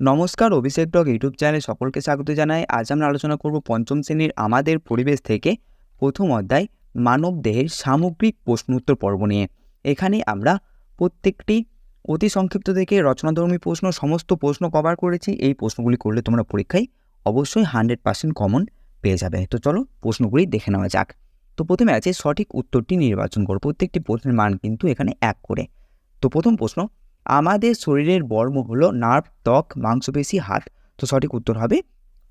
নমস্কার, অভিষেক dog YouTube চ্যানেলে সকলকে স্বাগত জানাই। আজ আমরা আলোচনা করব পঞ্চম শ্রেণির আমাদের পরিবেশ থেকে প্রথম অধ্যায় মানব দেহের সামগ্রিক প্রশ্ন উত্তর পর্ব নিয়ে। এখানে আমরা প্রত্যেকটি অতি সংক্ষিপ্ত থেকে রচনাধর্মী প্রশ্ন, সমস্ত প্রশ্ন কভার করেছি। এই প্রশ্নগুলি করলে তোমরা পরীক্ষায় অবশ্যই হান্ড্রেড পার্সেন্ট কমন পেয়ে যাবে। তো চলো প্রশ্নগুলি দেখে নেওয়া যাক। তো প্রথমে আছে সঠিক উত্তরটি নির্বাচন করো। প্রত্যেকটি প্রশ্নের মান কিন্তু এখানে এক করে। তো প্রথম প্রশ্ন আমাদের শরীরের বর্ম হলো নার্ভ ত্বক, মাংসপেশি হাত। তো সঠিক উত্তর হবে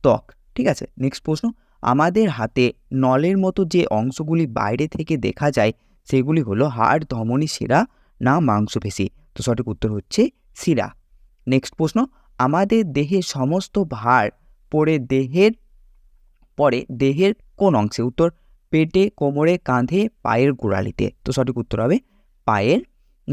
ত্বক। ঠিক আছে? নেক্সট প্রশ্ন। আমাদের হাতে নলের মতো যে অংশগুলি বাইরে থেকে দেখা যায়, সেগুলি হলো হাড়, ধমনী, শিরা না মাংসপেশি। তো সঠিক উত্তর হচ্ছে শিরা। নেক্সট প্রশ্ন। আমাদের দেহের সমস্ত ভার পড়ে দেহের পরে দেহের কোন অংশে? উত্তর, পেটে, কোমরে, কাঁধে, পায়ের গোড়ালিতে। তো সঠিক উত্তর হবে পায়ের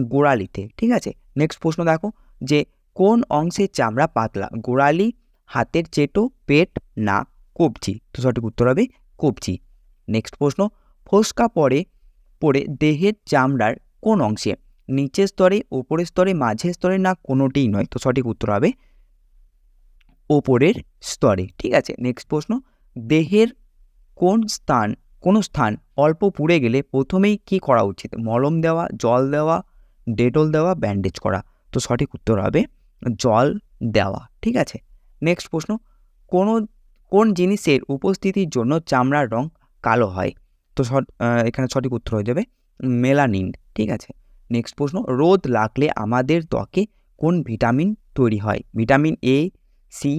গোড়ালিতে, ঠিক আছে? নেক্সট প্রশ্ন দেখো, যে কোন অংশের চামড়া পাতলা? গোড়ালি, হাতের চেটো, পেট, না, কবজি। তো সঠিক উত্তর হবে কবজি। নেক্সট প্রশ্ন, ফোসকা পরে পড়ে দেহের চামড়ার কোন অংশে? নিচের স্তরে, ওপরের স্তরে, মাঝের স্তরে, না কোনোটিই নয়? তো সঠিক উত্তর হবে ওপরের স্তরে, ঠিক আছে? নেক্সট প্রশ্ন, দেহের কোন স্থান, কোনো স্থান অল্প পুড়ে গেলে প্রথমেই কি করা উচিত? মলম দেওয়া, জল দেওয়া ডেটল দেওয়া, ব্যান্ডেজ করা। তো সঠিক উত্তর হবে জল দেওয়া, ঠিক আছে? নেক্সট প্রশ্ন, কোনো, কোন জিনিসের উপস্থিতির জন্য চামড়ার রং কালো হয়? তো এখানে সঠিক উত্তর হয়ে যাবে মেলানিন, ঠিক আছে? নেক্সট প্রশ্ন, রোদ লাগলে আমাদের ত্বকে কোন ভিটামিন তৈরি হয়? ভিটামিন এ সি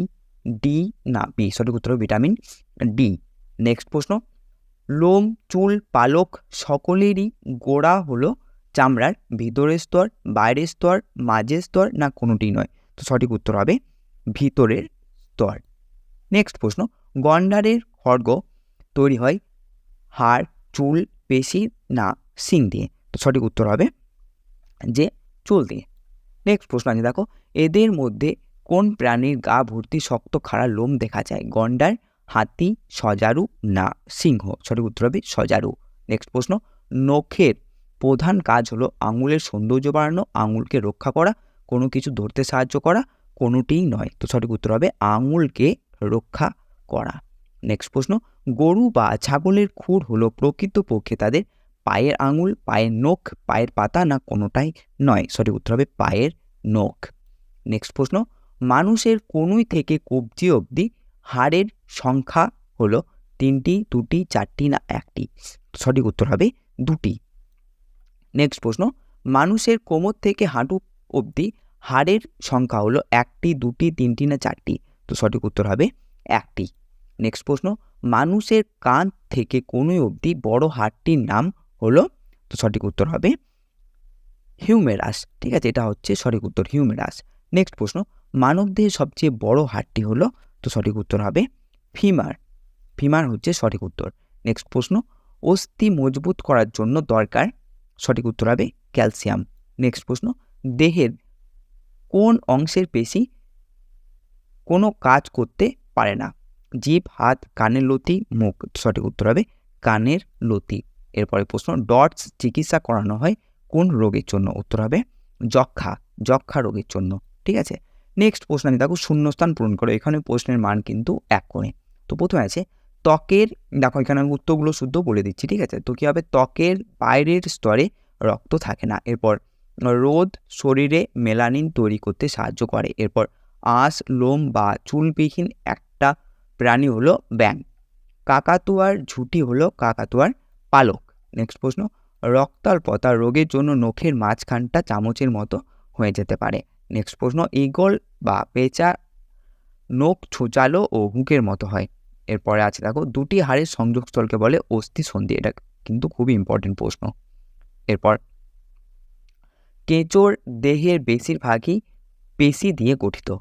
ডি না বি সঠিক উত্তর ভিটামিন ডি নেক্সট প্রশ্ন, লোম, চুল, পালক সকলেরই গোড়া হলো চামড়ার ভিতরের স্তর, বাইরের স্তর, মাঝের স্তর না কোনোটি নয়। তো সঠিক উত্তর হবে ভিতরের স্তর। নেক্সট প্রশ্ন, গন্ডারের খড়গ তৈরি হয় হাড়, চুল, পেশি না সিং দিয়ে? তো সঠিক উত্তর হবে যে চুল দিয়ে। নেক্সট প্রশ্ন আছে, দেখো, এদের মধ্যে কোন প্রাণীর গা ভর্তি শক্ত খাড়া লোম দেখা যায়? গন্ডার, হাতি, সজারু না সিংহ? সঠিক উত্তর হবে সজারু। নেক্সট প্রশ্ন, নখের প্রধান কাজ হলো আঙুলের সৌন্দর্য বাড়ানো, আঙুলকে রক্ষা করা, কোনো কিছু ধরতে সাহায্য করা, কোনোটিই নয়। তো সঠিক উত্তর হবে আঙুলকে রক্ষা করা। নেক্সট প্রশ্ন, গরু বা ছাগলের খুর হলো প্রকৃতপক্ষে তাদের পায়ের আঙুল, পায়ের নখ, পায়ের পাতা না কোনোটাই নয়? সঠিক উত্তর হবে পায়ের নখ। নেক্সট প্রশ্ন, মানুষের কনুই থেকে কবজি অবধি হাড়ের সংখ্যা হলো তিনটি, দুটি, চারটি না একটি? সঠিক উত্তর হবে দুটি। নেক্সট প্রশ্ন, মানুষের কোমর থেকে হাঁটু অবধি হাড়ের সংখ্যা হলো একটি, দুটি, তিনটি না চারটি? তো সঠিক উত্তর হবে একটি। নেক্সট প্রশ্ন, মানুষের কান থেকে কোনোই অবধি বড় হাড়টির নাম হলো? তো সঠিক উত্তর হবে হিউমেরাস। ঠিক আছে, এটা হচ্ছে সঠিক উত্তর, হিউমেরাস। নেক্সট প্রশ্ন মানবদেহের সবচেয়ে বড় হাড়টি হলো? তো সঠিক উত্তর হবে ফিমার। ফিমার হচ্ছে সঠিক উত্তর। নেক্সট প্রশ্ন, অস্থি মজবুত করার জন্য দরকার সঠিক উত্তর হবে ক্যালসিয়াম। নেক্সট প্রশ্ন, দেহের কোন অংশের পেশি কোনো কাজ করতে পারে না? জিভ, হাত, কানের লতি, মুখ। সঠিক উত্তর হবে কানের লতি। এরপরে প্রশ্ন, ডটস চিকিৎসা করানো হয় কোন রোগের জন্য? উত্তর হবে যক্ষা যক্ষা রোগের জন্য। ঠিক আছে? নেক্সট প্রশ্ন আমি দেখো, শূন্যস্থান পূরণ করো। এখানে প্রশ্নের মান কিন্তু এক করে। তো প্রথমে আছে ত্বকের, দেখো এখানে আমি উত্তরগুলো শুদ্ধ বলে দিচ্ছি, ঠিক আছে? তো কী হবে? ত্বকের বাইরের স্তরে রক্ত থাকে না। এরপর রোদ শরীরে মেলানিন তৈরি করতে সাহায্য করে। এরপর আঁশ, লোম বা চুলবিহীন একটা প্রাণী হলো ব্যাং কাকাতুয়ার ঝুঁটি হলো কাকাতুয়ার পালক। নেক্সট প্রশ্ন, রক্তাল্পতা রোগের জন্য নখের মাঝখানটা চামচের মতো হয়ে যেতে পারে। নেক্সট প্রশ্ন ইগল বা পেঁচা নখ ছোচালো ও হুঁকের মতো হয়। এরপরে আছে দেখো, দুটি হাড়ের সংযোগস্থলকে বলে অস্থি সন্ধি। এটা কিন্তু খুবই ইম্পর্টেন্ট প্রশ্ন। এরপর, কেঁচোর দেহের বেশিরভাগই পেশি দিয়ে গঠিত।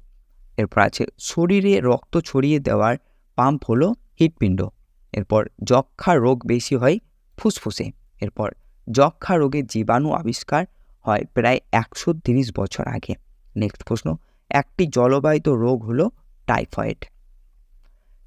এরপর আছে, শরীরে রক্ত ছড়িয়ে দেওয়ার পাম্প হলো হৃৎপিণ্ড। এরপর যক্ষা রোগ বেশি হয় ফুসফুসে। এরপর যক্ষা রোগের জীবাণু আবিষ্কার হয় প্রায় একশো তিরিশ বছর আগে। নেক্সট প্রশ্ন, একটি জলবাহিত রোগ হলো টাইফয়েড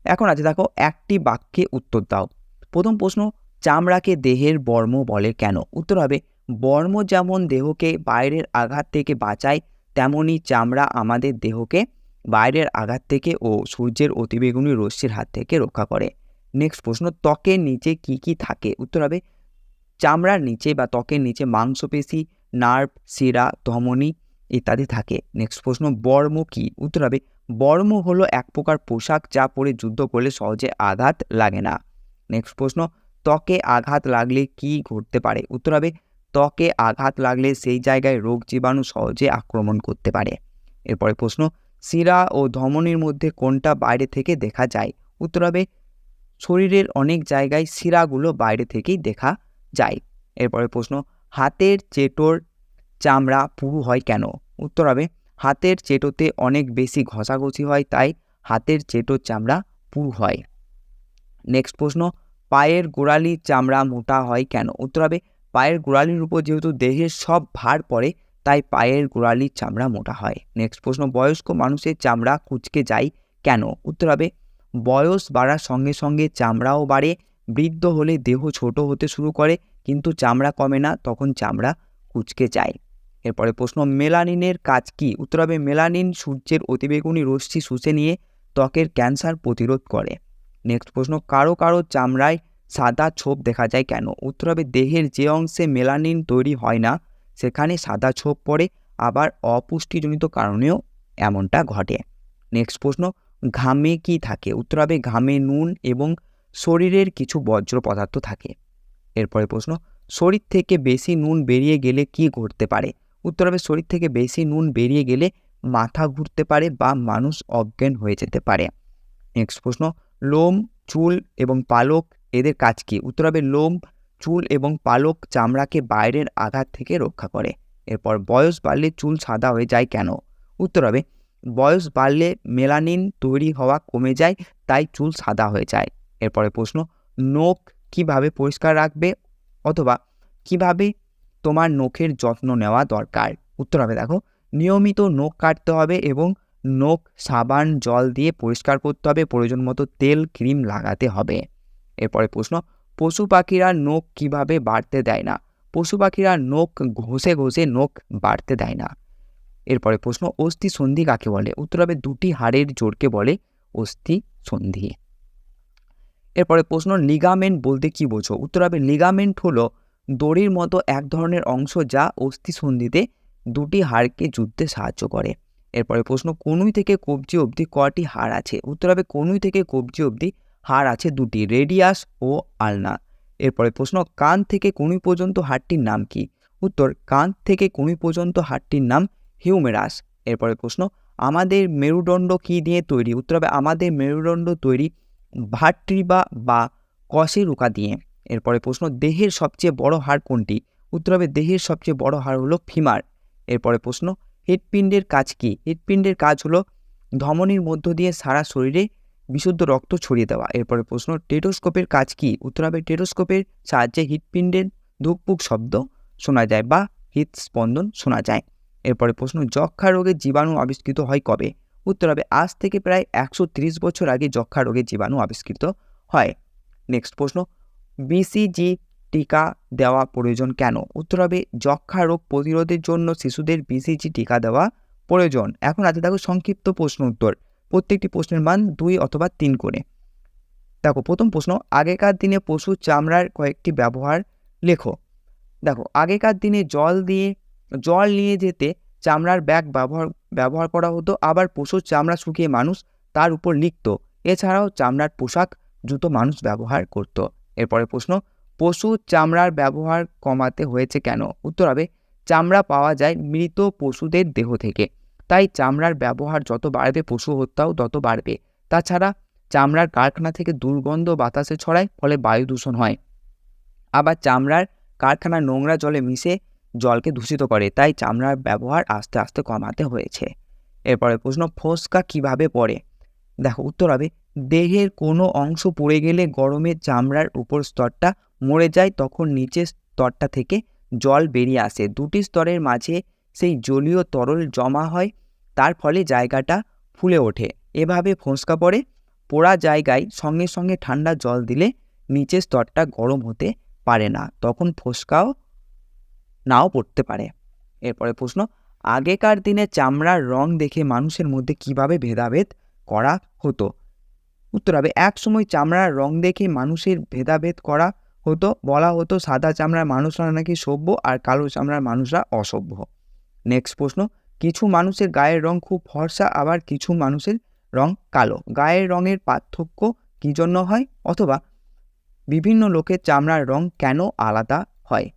এখন আছে, দেখো, একটি বাক্যে উত্তর দাও। প্রথম প্রশ্ন, চামড়াকে দেহের বর্ম বলে কেন? উত্তর হবে, বর্ম যেমন দেহকে বাইরের আঘাত থেকে বাঁচায় তেমনই চামড়া আমাদের দেহকে বাইরের আঘাত থেকে ও সূর্যের অতিবেগুনি রশ্মির হাত থেকে রক্ষা করে। নেক্সট প্রশ্ন, ত্বকের নিচে কি কি থাকে? উত্তর হবে, চামড়ার নিচে বা ত্বকের নিচে মাংসপেশি, নার্ভ, শিরা, ধমনী ইত্যাদি থাকে। নেক্সট প্রশ্ন, বর্ম কি? উত্তর হবে বর্ম হলো এক প্রকার পোশাক যা পরে যুদ্ধ করলে সহজে আঘাত লাগে না। নেক্সট প্রশ্ন, ত্বকে আঘাত লাগলে কি ঘটতে পারে? উত্তর হবে, ত্বকে আঘাত লাগলে সেই জায়গায় রোগ জীবাণু সহজে আক্রমণ করতে পারে। এরপরে প্রশ্ন, শিরা ও ধমনীর মধ্যে কোনটা বাইরে থেকে দেখা যায়? উত্তর হবে, শরীরের অনেক জায়গায় শিরাগুলো বাইরে থেকেই দেখা যায়। এরপরে প্রশ্ন, হাতের চেটোর চামড়া পুরু হয় কেন? উত্তর হবে হাতের চেটোতে অনেক বেশি ঘষাঘষি হয়, তাই হাতের চেটোর চামড়া পুরু হয়। নেক্সট প্রশ্ন, পায়ের গোড়ালির চামড়া মোটা হয় কেন? উত্তর হবে, পায়ের গোড়ালির উপর যেহেতু দেহের সব ভার পড়ে, তাই পায়ের গোড়ালির চামড়া মোটা হয়। নেক্সট প্রশ্ন, বয়স্ক মানুষের চামড়া কুচকে যায় কেন? উত্তর হবে, বয়স বাড়ার সঙ্গে সঙ্গে চামড়াও বাড়ে, বৃদ্ধ হলে দেহ ছোট হতে শুরু করে, কিন্তু চামড়া কমে না, তখন চামড়া কুচকে যায়। এরপরে প্রশ্ন, মেলানিনের কাজ কি? উত্তর হবে, মেলানিন সূর্যের অতিবেগুনি রশ্মি শুষে নিয়ে ত্বকের ক্যান্সার প্রতিরোধ করে। নেক্সট প্রশ্ন, কারও কারও চামড়ায় সাদা ছোপ দেখা যায় কেন? উত্তর হবে, দেহের যে অংশে মেলানিন তৈরি হয় না, সেখানে সাদা ছোপ পড়ে, আবার অপুষ্টিজনিত কারণেও এমনটা ঘটে। নেক্সট প্রশ্ন, ঘামে কি থাকে? উত্তর হবে, ঘামে নুন এবং শরীরের কিছু বজ্র পদার্থ থাকে। এরপরে প্রশ্ন, শরীর থেকে বেশি নুন বেরিয়ে গেলে কি ঘটতে পারে? উত্তর হবে শরীর থেকে বেশি নুন বেরিয়ে গেলে মাথা ঘুরতে পারে বা মানুষ অজ্ঞান হয়ে যেতে পারে। নেক্সট প্রশ্ন, লোম, চুল এবং পালক এদের কাজ কি? উত্তর হবে লোম, চুল এবং পালক চামড়াকে বাইরের আঘাত থেকে রক্ষা করে। এরপর, বয়স বাড়লে চুল সাদা হয়ে যায় কেন? উত্তর হবে বয়স বাড়লে মেলানিন তৈরি হওয়া কমে যায়, তাই চুল সাদা হয়ে যায়। এরপরে প্রশ্ন, নখ কীভাবে পরিষ্কার রাখবে অথবা কীভাবে তোমার নখের যত্ন নেওয়া দরকার। উত্তর হবে দেখো, নিয়মিত নখ কাটতে হবে এবং নখ সাবান, জল দিয়ে পরিষ্কার করতে হবে, প্রয়োজন মতো তেল, ক্রিম লাগাতে হবে। এরপরে প্রশ্ন, পশু পাখিরা নখ কীভাবে বাড়তে দেয় না? পশু পাখিরা নখ ঘষে ঘষে নখ বাড়তে দেয় না। এরপরে প্রশ্ন, অস্থি সন্ধি কাকে বলে? উত্তর হবে, দুটি হাড়ের জোরকে বলে অস্থি সন্ধি। এরপরে প্রশ্ন লিগামেন্ট বলতে কি বোঝো? উত্তর হবে লিগামেন্ট হলো দড়ির মতো এক ধরনের অংশ যা অস্থি সন্ধিতে দুটি হাড়কে যুদ্ধে সাহায্য করে। এরপরে প্রশ্ন, কনুই থেকে কবজি অবধি কটি হাড় আছে? উত্তর হবে, কনুই থেকে কবজি অবধি হাড় আছে দুটি, রেডিয়াস ও আলনা। এরপরে প্রশ্ন, কান থেকে কনুই পর্যন্ত হাড়টির নাম কি? উত্তর, কান থেকে কনুই পর্যন্ত হাড়টির নাম হিউমেরাস। এরপরে প্রশ্ন, আমাদের মেরুদণ্ড কী দিয়ে তৈরি? উত্তর হবে, আমাদের মেরুদণ্ড তৈরি ভাট্রিবা বা কশেরুকা দিয়ে। এরপরে প্রশ্ন, দেহের সবচেয়ে বড় হাড় কোনটি? উত্তর হবে, দেহের সবচেয়ে বড় হাড় হলো ফিমার। এরপরে প্রশ্ন, হৃৎপিণ্ডের কাজ কি? হৃৎপিণ্ডের কাজ হলো ধমনির মধ্য দিয়ে সারা শরীরে বিশুদ্ধ রক্ত ছড়িয়ে দেওয়া। এরপরে প্রশ্ন, টেটোস্কোপের কাজ কি? উত্তর হবে, টেটোস্কোপের সাহায্যে হৃৎপিণ্ডের ধুকপুক শব্দ শোনা যায় বা হৃদস্পন্দন শোনা যায়। এরপরে প্রশ্ন যক্ষা রোগের জীবাণু আবিষ্কৃত হয় কবে? উত্তর হবে, আজ থেকে প্রায় একশো ত্রিশ বছর আগে যক্ষা রোগের জীবাণু আবিষ্কৃত হয়। নেক্সট প্রশ্ন বিসিজি টিকা দেওয়া প্রয়োজন কেন? উত্তর হবে যক্ষা রোগ প্রতিরোধের জন্য শিশুদের বিসিজি টিকা দেওয়া প্রয়োজন। এখন আছে দেখো সংক্ষিপ্ত প্রশ্ন উত্তর। প্রত্যেকটি প্রশ্নের মান দুই অথবা তিন করে। দেখো, প্রথম প্রশ্ন, আগেকার দিনে পশুর চামড়ার কয়েকটি ব্যবহার লেখো। দেখো, আগেকার দিনে জল দিয়ে, জল নিয়ে যেতে চামড়ার ব্যাগ ব্যবহার ব্যবহার করা হতো, আবার পশুর চামড়া শুকিয়ে মানুষ তার উপর লিখত। এছাড়াও চামড়ার পোশাক, জুতো মানুষ ব্যবহার করত। এরপরে প্রশ্ন, পশু চামড়ার ব্যবহার কমাতে হয়েছে কেন? উত্তর হবে, চামড়া পাওয়া যায় মৃত পশুদের দেহ থেকে। তাই চামড়ার ব্যবহার যত বাড়বে, পশু হত্যাও তত বাড়বে। তাছাড়া চামড়ার কারখানা থেকে দুর্গন্ধ বাতাসে ছড়ায়, ফলে বায়ু দূষণ হয়। আবার চামড়ার কারখানার নোংরা জলে মিশে জলকে দূষিত করে, তাই চামড়ার ব্যবহার আস্তে আস্তে কমাতে হয়েছে। এরপরে প্রশ্ন, ফোসকা কীভাবে পড়ে? দেখো, উত্তর হবে দেহের কোনো অংশ পড়ে গেলে গরমে চামড়ার উপর স্তরটা মরে যায়, তখন নিচের স্তরটা থেকে জল বেরিয়ে আসে। দুটি স্তরের মাঝে সেই জলীয় তরল জমা হয়, তার ফলে জায়গাটা ফুলে ওঠে। এভাবে ফোঁসকা পড়ে, পোড়া জায়গায় সঙ্গে সঙ্গে ঠান্ডা জল দিলে নিচের স্তরটা গরম হতে পারে না, তখন ফোসকাও নাও পড়তে পারে। এরপরে প্রশ্ন, আগেকার দিনে চামড়ার রং দেখে মানুষের মধ্যে কীভাবে ভেদাভেদ করা হতো? উত্তর হবে, এক সময় চামড়ার রং দেখে মানুষের ভেদাভেদ করা হতো, বলা হতো সাদা চামড়ার মানুষরা নাকি সভ্য আর কালো চামড়ার মানুষরা অসভ্য। নেক্সট প্রশ্ন, কিছু মানুষের গায়ের রং খুব ফর্সা, আবার কিছু মানুষের রং কালো। গায়ের রঙের পার্থক্য কী জন্য হয়? অথবা বিভিন্ন লোকের চামড়ার রং কেন আলাদা হয়?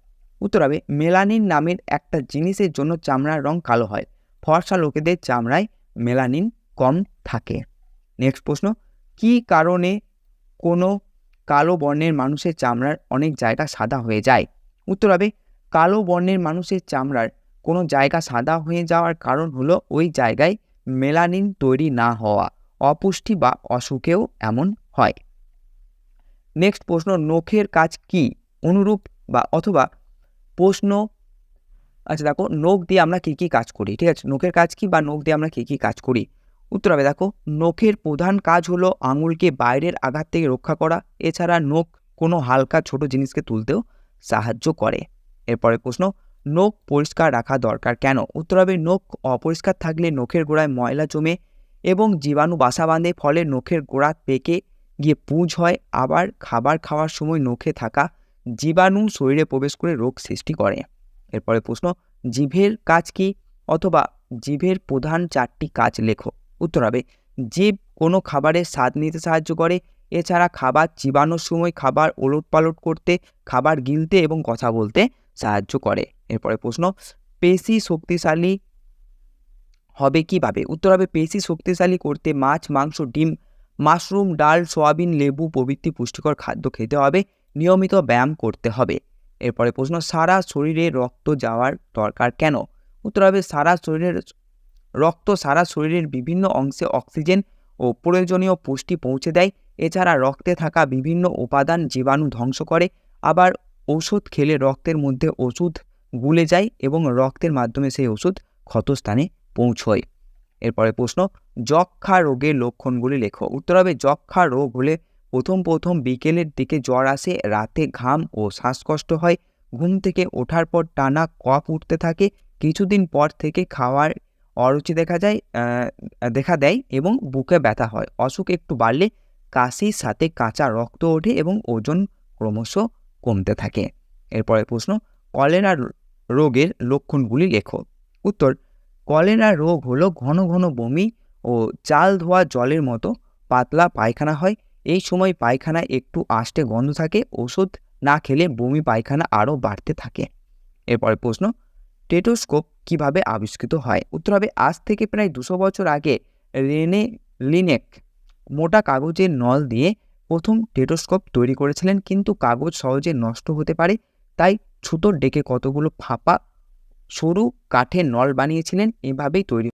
উত্তর হবে, মেলানিন নামের একটা জিনিসের জন্য চামড়ার রং কালো হয়। ফর্সা লোকেদের চামড়ায় মেলানিন কম থাকে। নেক্সট প্রশ্ন কী কারণে কোনো কালো বর্ণের মানুষের চামড়ার অনেক জায়গা সাদা হয়ে যায়? উত্তর হবে, কালো বর্ণের মানুষের চামড়ার কোনো জায়গা সাদা হয়ে যাওয়ার কারণ হলো ওই জায়গায় মেলানিন তৈরি না হওয়া, অপুষ্টি বা অসুখেও এমন হয়। নেক্সট প্রশ্ন, নখের কাজ কি? অনুরূপ বা অথবা প্রশ্ন আচ্ছা দেখো, নখ দিয়ে আমরা কী কী কাজ করি, ঠিক আছে? নখের কাজ কি বা নখ দিয়ে আমরা কী কী কাজ করি? উত্তর হবে, দেখো, নখের প্রধান কাজ হলো আঙুলকে বাইরের আঘাত থেকে রক্ষা করা। এছাড়া নখ কোনো হালকা ছোট জিনিসকে তুলতেও সাহায্য করে। এরপরে প্রশ্ন, নখ পরিষ্কার রাখা দরকার কেন? উত্তর হবে, নখ অপরিষ্কার থাকলে নখের গোড়ায় ময়লা জমে এবং জীবাণু বাসা বাঁধে, ফলে নখের গোড়া পেকে গিয়ে পুঁজ হয়। আবার খাবার খাওয়ার সময় নখে থাকা জীবাণু শরীরে প্রবেশ করে রোগ সৃষ্টি করে। এরপরে প্রশ্ন, জিভের কাজ কি? অথবা জিভের প্রধান চারটি কাজ লেখো। উত্তর হবে, জীব কোনো খাবারের স্বাদ নিতে সাহায্য করে। এছাড়া খাবার চিবানোর সময় খাবার ওলট পালট করতে, খাবার গিলতে এবং কথা বলতে সাহায্য করে। এরপরে প্রশ্ন, পেশি শক্তিশালী হবে কীভাবে? উত্তর হবে, পেশি শক্তিশালী করতে মাছ, মাংস, ডিম, মাশরুম, ডাল, সয়াবিন, লেবু প্রভৃতি পুষ্টিকর খাদ্য খেতে হবে, নিয়মিত ব্যায়াম করতে হবে। এরপরে প্রশ্ন, সারা শরীরে রক্ত যাওয়ার দরকার কেন? উত্তর হবে, সারা শরীরের রক্ত সারা শরীরের বিভিন্ন অংশে অক্সিজেন ও প্রয়োজনীয় পুষ্টি পৌঁছে দেয়। এছাড়া রক্তে থাকা বিভিন্ন উপাদান জীবাণু ধ্বংস করে। আবার ওষুধ খেলে রক্তের মধ্যে ওষুধ গুলে যায় এবং রক্তের মাধ্যমে সেই ওষুধ ক্ষতস্থানে পৌঁছয়। এরপরে প্রশ্ন যক্ষা রোগের লক্ষণগুলি লেখো। উত্তর হবে যক্ষা রোগ হলে প্রথম প্রথম বিকেলের দিকে জ্বর আসে, রাতে ঘাম ও শ্বাসকষ্ট হয়। ঘুম থেকে ওঠার পর টানা কফ উঠতে থাকে। কিছুদিন পর থেকে খাওয়ার অরুচি দেখা যায় দেখা দেয় এবং বুকে ব্যথা হয়। অসুখ একটু বাড়লে কাশির সাথে কাঁচা রক্ত ওঠে এবং ওজন ক্রমশ কমতে থাকে। এরপরে প্রশ্ন, কলেরা রোগের লক্ষণগুলি লেখো। উত্তর, কলেরা রোগ হলো ঘন ঘন বমি ও চাল ধোয়া জলের মতো পাতলা পায়খানা হয়। এই সময় পায়খানায় একটু আষ্টে গন্ধ থাকে, ওষুধ না খেলে বমি পায়খানা আরও বাড়তে থাকে। এরপরে প্রশ্ন, টেটোস্কোপ কীভাবে আবিষ্কৃত হয়? উত্তর হবে, আজ থেকে প্রায় দুশো বছর আগে রেনে, লিনেক মোটা কাগজের নল দিয়ে প্রথম টেটোস্কোপ তৈরি করেছিলেন, কিন্তু কাগজ সহজে নষ্ট হতে পারে, তাই ছুতোর ডেকে কতগুলো ফাঁপা সরু কাঠের নল বানিয়েছিলেন, এভাবেই তৈরি